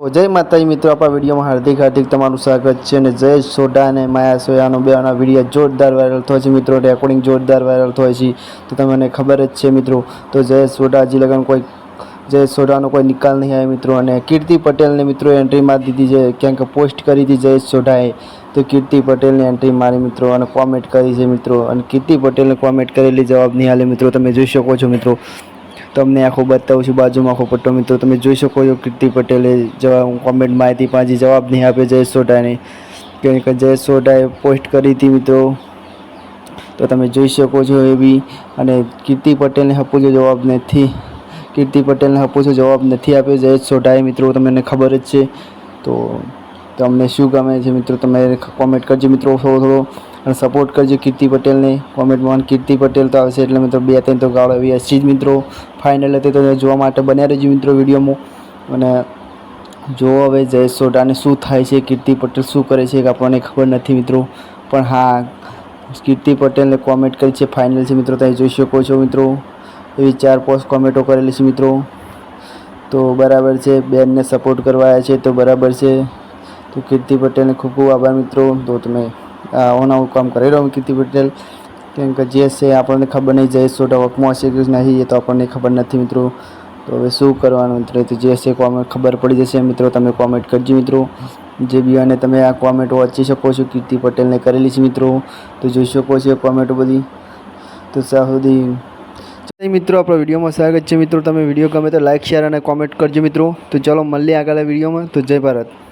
જય માતાજી મિત્રો, આપણા વિડીયોમાં હાર્દિક હાર્દિક તમારું સ્વાગત છે અને જય સોઢા અને માયા સોયાનો બેના વીડિયો જોરદાર વાયરલ થયો છે મિત્રો રેકોર્ડિંગ જોરદાર વાયરલ થયો છે. તો તમને ખબર જ છે મિત્રો, તો જય સોઢા હજી લગન કોઈ, જય સોઢાનો કોઈ નિકાલ નહીં આવ્યો મિત્રો. અને કીર્તિ પટેલને મિત્રો એન્ટ્રી મારી દીધી છે, ક્યાંક પોસ્ટ કરી હતી જય સોઢાએ. તો કીર્તિ પટેલની એન્ટ્રી મારી મિત્રો અને કોમેન્ટ કરી છે મિત્રો. અને કીર્તિ પટેલને કોમેન્ટ કરેલી જવાબ નહીં હાલે મિત્રો, તમે જોઈ શકો છો મિત્રો. તમને આખું બતાવું છું, બાજુમાં આખો પટ્ટો મિત્રો, તમે જોઈ શકો છો કીર્તિ પટેલે જવાબ કોમેન્ટ માહિતી પાછી જવાબ નહીં આપે જયેશ સોઢાને. કે જયેશ સોઢાએ પોસ્ટ કરી હતી મિત્રો. તો તમે જોઈ શકો છો એ બી. અને કીર્તિ પટેલને હપુજો જવાબ નથી. કીર્તિ પટેલને હપુજો જવાબ નથી આપ્યો જયેશ સોઢાએ મિત્રો, તમને ખબર જ છે. તો તમને શું ગમે છે મિત્રો તમે કોમેન્ટ કરજો મિત્રો થોડો થોડો અને સપોર્ટ કરજો કીર્તિ પટેલને. કોમેન્ટમાં કીર્તિ પટેલ તો આવશે એટલે મિત્રો બે ત્રણ તો ગાળો એવી હશે જ મિત્રો. ફાઇનલ હતી તો જોવા માટે બન્યા રહેજો મિત્રો વિડીયોમાં. અને જો હવે જયેશ સોઢાને શું થાય છે, કીર્તિ પટેલ શું કરે છે આપણને ખબર નથી મિત્રો. પણ હા, કીર્તિ પટેલને કોમેન્ટ કરી છે ફાઇનલ છે મિત્રો, તમે જોઈ શકો છો મિત્રો. એવી ચાર પોસ્ટ કોમેન્ટો કરેલી છે મિત્રો. તો બરાબર છે, બેનને સપોર્ટ કરવા આવ્યા છે, તો બરાબર છે. તો કીર્તિ પટેલને ખૂબ ખૂબ આભાર મિત્રો. તો તમે આવું આવું કામ કરી રહ્યો કીર્તિ પટેલ. કેમ કે જે છે આપણને ખબર નહીં જયેશ સોઢા વકમાં હશે કે નહીં, એ તો આપણને ખબર નથી મિત્રો. તો હવે શું કરવાનું મિત્રો? તો જે છે કોમેન્ટ ખબર પડી જશે. મિત્રો, તમે કોમેન્ટ કરજો મિત્રો. જે બી અને તમે આ કોમેન્ટ વાંચી શકો છો, કીર્તિ પટેલને કરેલી છે મિત્રો. તો જોઈ શકો છો કોમેન્ટો બધી. તો સુધી મિત્રો, આપણો વિડીયોમાં સ્વાગત છે મિત્રો. તમે વીડિયો ગમે તો લાઇક શેર અને કોમેન્ટ કરજો મિત્રો. તો ચાલો મળીએ આગળ વિડીયોમાં. તો જય ભારત.